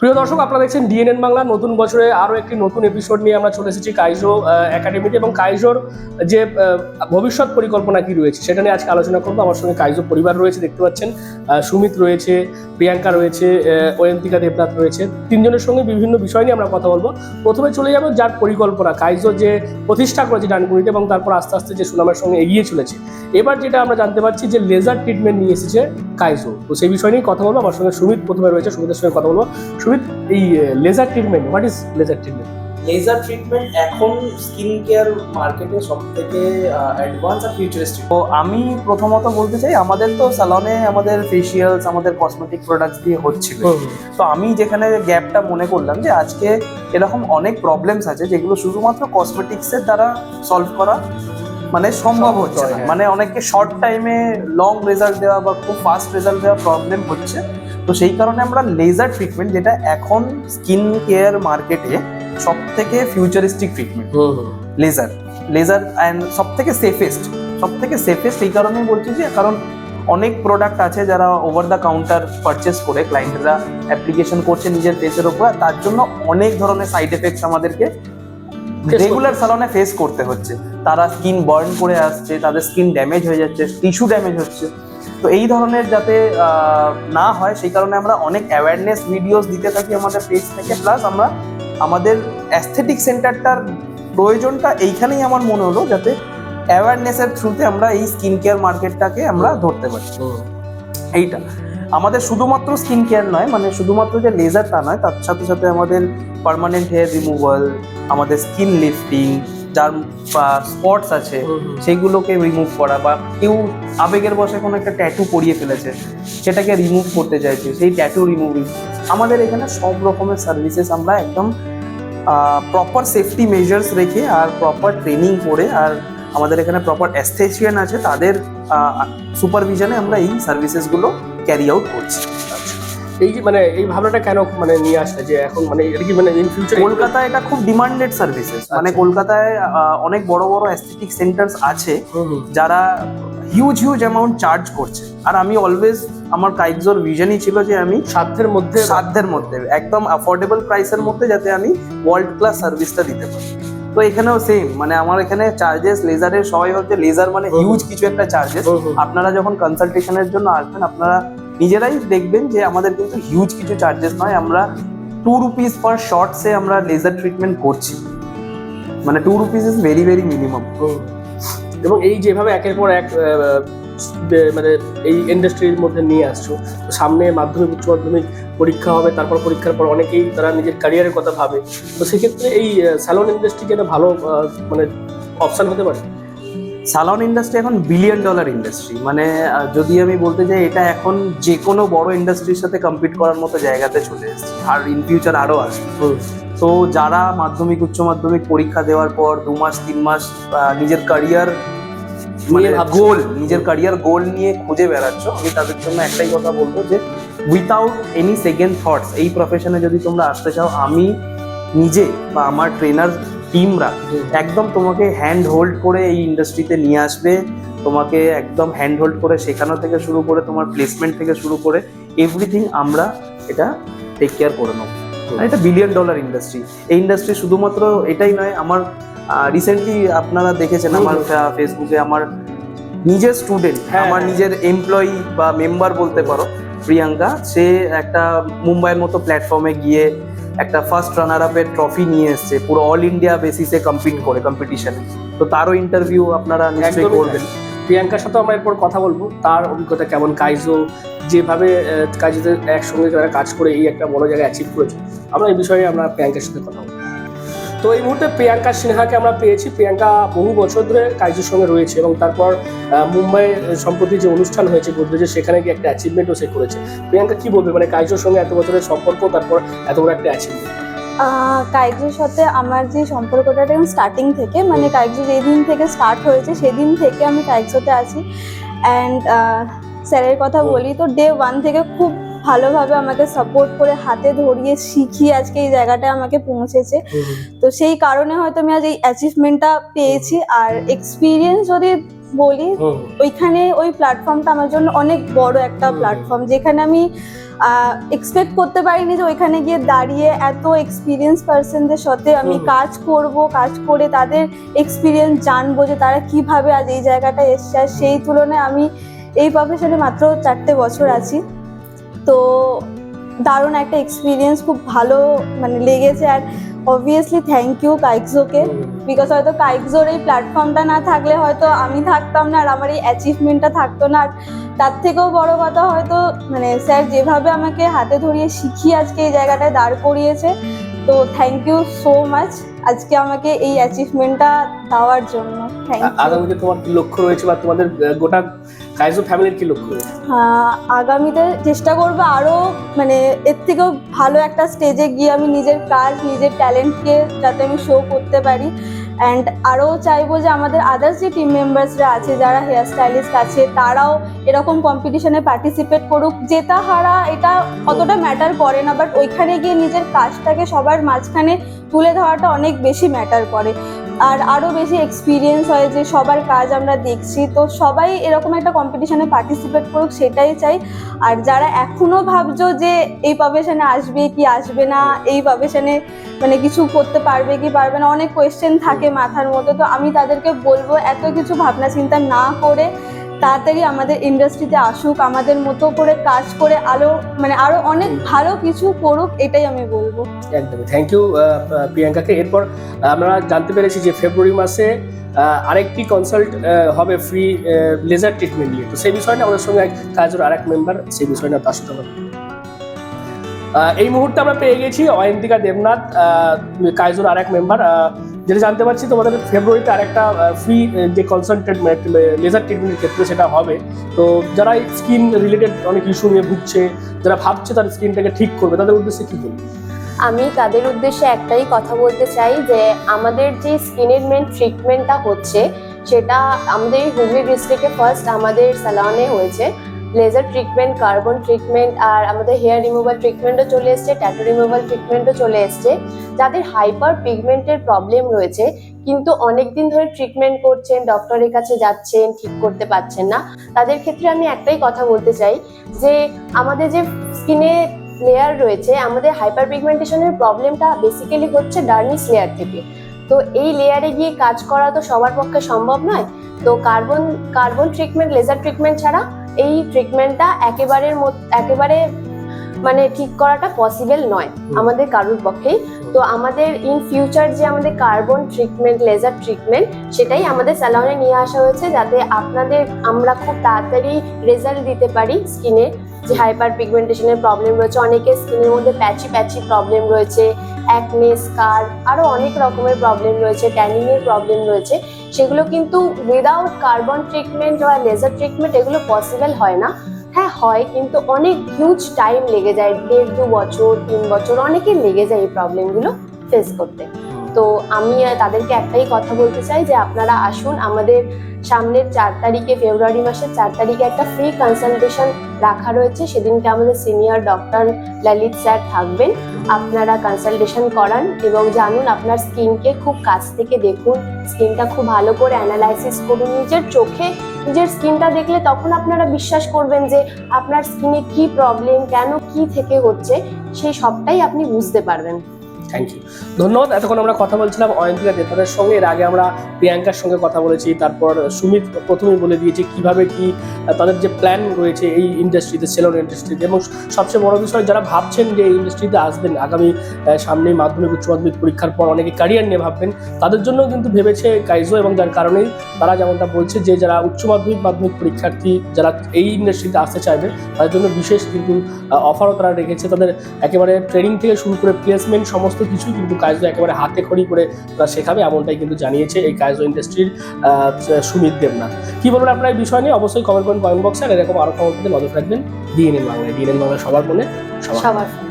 প্রিয় দর্শক আপনারা দেখছেন ডিএনএন বাংলা। নতুন বছরে আরও একটি নতুন এপিসোড নিয়ে আমরা চলে এসেছি কাইজো একাডেমিতে এবং কাইজোর যে ভবিষ্যৎ পরিকল্পনা কি রয়েছে সেটা নিয়ে আজকে আলোচনা করব। আমার সঙ্গে কাইজো পরিবার রয়েছে দেখতে পাচ্ছেন। সুমিত রয়েছে প্রিয়াঙ্কা রয়েছে আহ, অয়ন্তিকা দেবনাথ রয়েছে। তিনজনের সঙ্গে বিভিন্ন বিষয় নিয়ে আমরা কথা বলব। প্রথমে চলে যাব যার পরিকল্পনা। কাইজো যে প্রতিষ্ঠা করেছে ডানকুনিতে এবং তারপর আস্তে আস্তে যে সুনামের সঙ্গে এগিয়ে চলেছে। এবার যেটা আমরা জানতে পারছি যে লেজার ট্রিটমেন্ট নিয়ে এসেছে কাইজো। তো সেই বিষয় নিয়ে কথা বলব। আমার সঙ্গে সুমিত প্রথমে রয়েছে সুমিতের সঙ্গে কথা বলব। সুমিত এই laser treatment what is laser treatment laser treatment এখন স্কিন কেয়ার মার্কেটে সব থেকে অ্যাডভান্স আর ফিউচারিস্টিক তো আমি প্রথমত বলতে চাই আমাদের তো স্যালনে আমাদের ফেসিয়ালস আমাদের কসমেটিক প্রোডাক্টস দিয়ে হচ্ছিল। তো আমি যেখানে গ্যাপটা মনে করলাম যে আজকে এরকম অনেক প্রবলেমস আছে যেগুলো শুধুমাত্র কসমেটিক্সের দ্বারা সলভ করা। মানে সম্ভব হচ্ছে না। মানে অনেককে শর্ট টাইমে লং রেজাল্ট দেওয়া বা খুব ফাস্ট রেজাল্ট দেওয়া প্রবলেম হচ্ছে। তো সেই কারণে আমরা লেজার ট্রিটমেন্ট যেটা এখন স্কিন কেয়ার মার্কেটে সব থেকে futuristic treatment laser laser and সব থেকে সেফেস্ট সব থেকে সেফেস্ট এই কারণেই বলছি যে কারণ অনেক প্রোডাক্ট আছে যারা ওভার দ্য কাউন্টার পারচেস করে ক্লায়েন্টরা অ্যাপ্লিকেশন করছে নিজের ফেসের ওপর তার জন্য অনেক ধরনের সাইড এফেক্টস আমাদেরকে রেগুলার সালনে ফেস করতে হচ্ছে। তারা স্কিন বার্ন করে আসছে, তাদের স্কিন ড্যামেজ হয়ে যাচ্ছে টিস্যু ড্যামেজ হচ্ছে। তো এই ধরনের যাতে না হয়, সেই কারণে আমরা অনেক অ্যাওয়ারনেস ভিডিওস দিতে থাকি আমাদের পেজ থেকে। প্লাস আমরা আমাদের অ্যাস্থেটিক সেন্টারটার প্রয়োজনটা এইখানেই আমার মনে হলো, যাতে অ্যাওয়ারনেসের থ্রুতে আমরা এই স্কিন কেয়ার মার্কেটটাকে আমরা ধরতে পারি। এইটা। আমাদের শুধুমাত্র স্কিন কেয়ার নয় মানে শুধুমাত্র যে লেজার তা নয়, তার সাথে সাথে আমাদের পার্মানেন্ট হেয়ার রিমুভাল আমাদের স্কিন লিফটিং যার স্পটস আছে সেইগুলোকে রিমুভ করা বা কেউ আবেগের বসে কোনো একটা ট্যাটু পরিয়ে ফেলেছে সেটাকে রিমুভ করতে চাইছে সেই ট্যাটু রিমুভিং আমাদের এখানে সব রকমের সার্ভিসেস আমরা একদম প্রপার সেফটি মেজার্স রেখে আর প্রপার ট্রেনিং করে আর আমাদের এখানে প্রপার অ্যাস্থেশিয়ান আছে তাদের সুপারভিশনে আমরা এই সার্ভিসেসগুলো ক্যারি আউট করছি। এই যে মানে এই ভাবনাটা কেন মানে নিয়ে আসলে যে এখন মানে এটা কি মানে ইন ফিউচার কলকাতায় এটা খুব ডিমান্ডেড সার্ভিসেস মানে আচ্ছা। কলকাতায় অনেক বড় বড় অ্যাস্থেটিক সেন্টার্স আছে যারা হিউজ হিউজ অ্যামাউন্ট চার্জ করছে। আর আমি অলওয়েজ আমার কাইজোর ভিশনই ছিল যে আমি সাধ্যের মধ্যে সাধ্যের মধ্যে একদম অ্যাফোর্ডেবল প্রাইসের মধ্যে যাতে আমি ওয়ার্ল্ড ক্লাস সার্ভিসটা দিতে পারি। তো এখানেও সেম মানে আমার এখানে চার্জেস লেজারের সবাই হচ্ছে লেজার মানে হিউজ কিছু একটা চার্জেস। আপনারা যখন কনসালটেশনের জন্য আসবেন আপনারা নিজেরাই দেখবেন যে আমাদের কিন্তু হিউজ কিছু চার্জেস নয়, আমরা টু রুপিস পার শর্টসে আমরা লেজার ট্রিটমেন্ট করছি। মানে two rupees is very very minimum এবং এই যেভাবে একের পর এক মানে এই ইন্ডাস্ট্রির মধ্যে নিয়ে আসছো সামনে মাধ্যমিক, উচ্চ মাধ্যমিক পরীক্ষা হবে, তারপর পরীক্ষার পর অনেকেই তারা নিজের ক্যারিয়ারের কথা ভাবে। তো সেক্ষেত্রে এই স্যালন ইন্ডাস্ট্রি কি একটা ভালো মানে অপশান হতে পারে? সালন ইন্ডাস্ট্রি এখন বিলিয়ন ডলার ইন্ডাস্ট্রি মানে যদি আমি বলতে চাই এটা এখন যে কোনো বড় ইন্ডাস্ট্রির সাথে কম্পিট করার মতো জায়গাতে চলে এসেছে। আর ইন ফিউচার আরও আসবে। তো যারা মাধ্যমিক উচ্চ মাধ্যমিক পরীক্ষা দেওয়ার পর দু মাস তিন মাস নিজের ক্যারিয়ার মানে গোল নিজের ক্যারিয়ার গোল নিয়ে খুঁজে বেড়াচ্ছ আমি তাদের জন্য একটাই কথা বলব যে উইথাউট এনি সেকেন্ড থটস এই প্রফেশনে যদি তোমরা আসতে চাও আমি নিজে বা আমার ট্রেনার টিমরা একদম তোমাকে হ্যান্ড হোল্ড করে এই ইন্ডাস্ট্রিতে নিয়ে আসবে তোমাকে একদম হ্যান্ড হোল্ড করে শেখানো থেকে শুরু করে তোমার প্লেসমেন্ট থেকে শুরু করে এভরিথিং আমরা এটা টেক কেয়ার করে নেব। আর এটা বিলিয়ন ডলার ইন্ডাস্ট্রি এই ইন্ডাস্ট্রি শুধুমাত্র এটাই নয় আমার রিসেন্টলি আপনারা দেখেছেন আমার ফেসবুকে আমার নিজের স্টুডেন্ট হ্যাঁ, আমার হ্যাঁ। নিজের এমপ্লয়ি বা মেম্বার বলতে পারো প্রিয়াঙ্কা সে একটা মুম্বাইয়ের মতো প্ল্যাটফর্মে গিয়ে একটা ফার্স্ট রানার আপের ট্রফি নিয়ে এসছে পুরো অল ইন্ডিয়া বেসিসে কম্পিট করে কম্পিটিশনে তো তারও ইন্টারভিউ আপনারা নিশ্চয়ই করবেন। প্রিয়াঙ্কার সাথে আমরা এরপর কথা বলব তার অভিজ্ঞতা কেমন কাইজো যেভাবে কাইজোতে একসঙ্গে যারা কাজ করে এই একটা বড় জায়গায় অ্যাচিভ করেছে আমরা এই বিষয়ে আমরা প্রিয়াঙ্কার সাথে কথা বলব। তো এই মুহূর্তে প্রিয়াঙ্কা সিনহাকে আমরা পেয়েছি। প্রিয়াঙ্কা বহু বছর ধরে কাইজোর সঙ্গে রয়েছে এবং তারপর আহ, মুম্বাইয়ে সম্প্রতি যে অনুষ্ঠান হয়েছে গোদরেজের সেখানে গিয়ে একটা অ্যাচিভমেন্টও সে করেছে। প্রিয়াঙ্কা কি বলবে? মানে কাইজোর সঙ্গে এত বছরের সম্পর্ক তারপর এত বড় একটা অ্যাচিভমেন্ট কাইজুর সাথে আমার যে সম্পর্কটা একদম স্টার্টিং থেকে মানে কাইজু যেদিন থেকে স্টার্ট হয়েছে সেদিন থেকে আমি কাইজোতে আছি। অ্যান্ড স্যারের কথা বলি তো ডে ওয়ান থেকে খুব ভালোভাবে আমাকে সাপোর্ট করে হাতে ধরিয়ে শিখিয়ে আজকে এই জায়গাটায় আমাকে পৌঁছেছে। তো সেই কারণে হয়তো আমি আজ এই অ্যাচিভমেন্টটা পেয়েছি। আর এক্সপিরিয়েন্স যদি বলি ওইখানে ওই প্ল্যাটফর্মটা আমার জন্য অনেক বড় একটা প্ল্যাটফর্ম যেখানে আমি এক্সপেক্ট করতে পারিনি যে ওইখানে গিয়ে দাঁড়িয়ে এত এক্সপিরিয়েন্স পার্সনদের সাথে আমি কাজ করব কাজ করে তাদের এক্সপিরিয়েন্স জানব যে তারা কীভাবে আজ এই জায়গাটা এসছে। আর সেই তুলনায় আমি এই প্রফেশনে মাত্র চারটে বছর আছি। তো দারুণ একটা এক্সপিরিয়েন্স খুব ভালো মানে লেগেছে আর অবভিয়াসলি থ্যাংক ইউ কাইকজোকে বিকজ হয়তো কাইকজোর এই প্ল্যাটফর্মটা না থাকলে হয়তো আমি থাকতাম না আর আমার এই অ্যাচিভমেন্টটা থাকতো না। আর তার থেকেও বড় কথা হয়তো মানে স্যার যেভাবে আমাকে হাতে ধরিয়ে শিখিয়ে আজকে এই জায়গাটায় দাঁড় করিয়েছে তো থ্যাংক ইউ সো মাচ আজকে আমাকে এই অ্যাচিভমেন্টটা দেওয়ার জন্য। থ্যাংক আগামীতে তোমার কি লক্ষ্য রয়েছে বা তোমাদের গোটা কাইজো ফ্যামিলির কি লক্ষ্য আগামীতে চেষ্টা করব আরও মানে এর থেকেও ভালো একটা স্টেজে গিয়ে আমি নিজের কাজ নিজের ট্যালেন্টকে যাতে আমি শো করতে পারি। অ্যান্ড আরও চাইব যে আমাদের আদার্স যে টিম মেম্বার্সরা আছে, যারা হেয়ার স্টাইলিস্ট আছে, তারাও এরকম কম্পিটিশনে পার্টিসিপেট করুক। জেতা হারা এটা অতটা ম্যাটার করে না বাট ওইখানে গিয়ে নিজের কাজটাকে সবার মাঝখানে তুলে ধরাটা অনেক বেশি ম্যাটার করে। আর আরও বেশি এক্সপিরিয়েন্স হয় যে সবার কাজ আমরা দেখছি, তো সবাই এরকম একটা কম্পিটিশনে পার্টিসিপেট করুক সেটাই চাই। আর যারা এখনও ভাবছ যে এই প্রফেশনে আসবে কি আসবে না, এই প্রফেশনে মানে কিছু করতে পারবে কি পারবে না, অনেক কোয়েশ্চেন থাকে মাথার মধ্যে, তো আমি তাদেরকে বলব এত কিছু ভাবনা চিন্তা না করে তাড়াতাড়ি আমাদের ইন্ডাস্ট্রিতে আসুক, আমাদের মতো করে কাজ করে আরও মানে আরও অনেক ভালো কিছু করুক, এটাই আমি বলব। একদম থ্যাংক ইউ প্রিয়াঙ্কাকে। এরপর আমরা জানতে পেরেছি যে ফেব্রুয়ারি মাসে আরেকটি কনসাল্ট হবে ফ্রি লেজার ট্রিটমেন্ট নিয়ে। তো সেই বিষয়টা আমাদের সঙ্গে কাজের আরেক মেম্বার সেই বিষয়টা তার সাথে এই মুহূর্তে আমরা পেয়ে গেছি অয়ন্তিকা দেবনাথ কাইজোর এক মেম্বার যেটা জানতে পারছি তোমাদের ফেব্রুয়ারিতে আরেকটা ফ্রি যে কনসালটেড লেজার ট্রিটমেন্টের ক্ষেত্রে সেটা হবে। তো যারা স্কিন রিলেটেড অনেক ইস্যু নিয়ে ভুগছে, যারা ভাবছে তার স্কিনটাকে ঠিক করবে, তাদের উদ্দেশ্যে কি বলবে? আমি তাদের উদ্দেশ্যে একটাই কথা বলতে চাই যে, আমাদের যে স্কিনের মেন ট্রিটমেন্টটা হচ্ছে, সেটা আমাদের হুগলি ডিস্ট্রিক্টে ফার্স্ট আমাদের স্যালনে হয়েছে। লেজার ট্রিটমেন্ট কার্বন ট্রিটমেন্ট আর আমাদের হেয়ার রিমুভাল ট্রিটমেন্টও চলে এসছে ট্যাটু রিমুভাল ট্রিটমেন্টও চলে এসছে। যাদের হাইপার পিগমেন্টের প্রবলেম রয়েছে, কিন্তু অনেক দিন ধরে ট্রিটমেন্ট করছেন ডক্টরের কাছে যাচ্ছেন, ঠিক করতে পারছেন না, তাদের ক্ষেত্রে আমি একটাই কথা বলতে চাই যে, আমাদের যে স্কিনে লেয়ার রয়েছে, আমাদের হাইপার পিগমেন্টেশনের প্রবলেমটা বেসিক্যালি হচ্ছে ডার্নিস লেয়ার থেকে। তো এই লেয়ারে গিয়ে কাজ করা তো সবার পক্ষে সম্ভব নয়। তো carbon carbon treatment laser treatment ছাড়া এই ট্রিটমেন্টটা একেবারের একেবারে মানে ঠিক করাটা পসিবল নয় আমাদের কারোর পক্ষেই। তো আমাদের ইন ফিউচার যে আমাদের কার্বন ট্রিটমেন্ট লেজার ট্রিটমেন্ট সেটাই আমাদের স্যালনে নিয়ে আসা হয়েছে যাতে আপনাদের আমরা খুব তাড়াতাড়ি রেজাল্ট দিতে পারি স্কিনে যে হাইপার পিগমেন্টেশনের প্রবলেম রয়েছে অনেকের স্কিনের মধ্যে প্যাচি প্যাচি প্রবলেম রয়েছে অ্যাকনে স্কার আরও অনেক রকমের প্রবলেম রয়েছে ট্যানিংয়ের প্রবলেম রয়েছে। সেগুলো কিন্তু উইদাউট কার্বন ট্রিটমেন্ট বা লেজার ট্রিটমেন্ট এগুলো পসিবল হয় না। হ্যাঁ হয়, কিন্তু অনেক হিউজ টাইম লেগে যায়, দেড় দু বছর, তিন বছর, অনেকের লেগে যায় এই প্রবলেমগুলো ফেস করতে। তো আমি তাদেরকে একটাই কথা বলতে চাই যে আপনারা আসুন আমাদের সামনের চার তারিখে, ফেব্রুয়ারি মাসের চার তারিখে একটা ফ্রি কনসালটেশন রাখা রয়েছে। সেদিনকে আমাদের সিনিয়র ডক্টর ললিত স্যার থাকবেন। আপনারা কনসালটেশন করান এবং জানুন আপনার স্কিনকে খুব কাছ থেকে দেখুন। স্কিনটা খুব ভালো করে অ্যানালাইসিস করুন। নিজের চোখে, নিজের স্কিনটা দেখলে তখন আপনারা বিশ্বাস করবেন যে আপনার স্কিনে কি প্রবলেম কেন কি থেকে হচ্ছে, সেই সবটাই আপনি বুঝতে পারবেন। থ্যাংক ইউ ধন্যবাদ। এতক্ষণ আমরা কথা বলছিলাম অয়ন্তিকা দেবনাথের সঙ্গে। এর আগে আমরা প্রিয়াঙ্কার সঙ্গে কথা বলেছি। তারপর সুমিত প্রথমেই বলে দিয়েছে কীভাবে কি তাদের যে প্ল্যান রয়েছে এই ইন্ডাস্ট্রিতে সেলন ইন্ডাস্ট্রিতে এবং সবচেয়ে বড় বিষয়, যারা ভাবছেন যে এই ইন্ডাস্ট্রিতে আসবেন, আগামী সামনেই মাধ্যমিক, উচ্চ মাধ্যমিক পরীক্ষার পর অনেকে ক্যারিয়ার নিয়ে ভাববেন, তাদের জন্য কিন্তু ভেবেছে কাইজো এবং যার কারণেই তারা যেমনটা বলছে যে যারা উচ্চ মাধ্যমিক মাধ্যমিক পরীক্ষার্থী, যারা এই ইন্ডাস্ট্রিতে আসতে চাইবে, তাদের জন্য বিশেষ কিন্তু অফারও তারা রেখেছে। তাদের একেবারে ট্রেনিং থেকে শুরু করে প্লেসমেন্ট সমস্ত কিছুই কিন্তু কাজও একেবারে হাতে খড়ি করে তারা শেখাবে, এমনটাই কিন্তু জানিয়েছে এই কাজও ইন্ডাস্ট্রির সুমিত দেবনাথ। কি বলবেন আপনার এই বিষয় নিয়ে? অবশ্যই কমেন্ট করুন কমেন্ট বক্সে আর এরকম আরও খবর পেতে নজর রাখবেন ডিএনএন বাংলায়। ডিএনএন বাংলা সবার মনে, সবার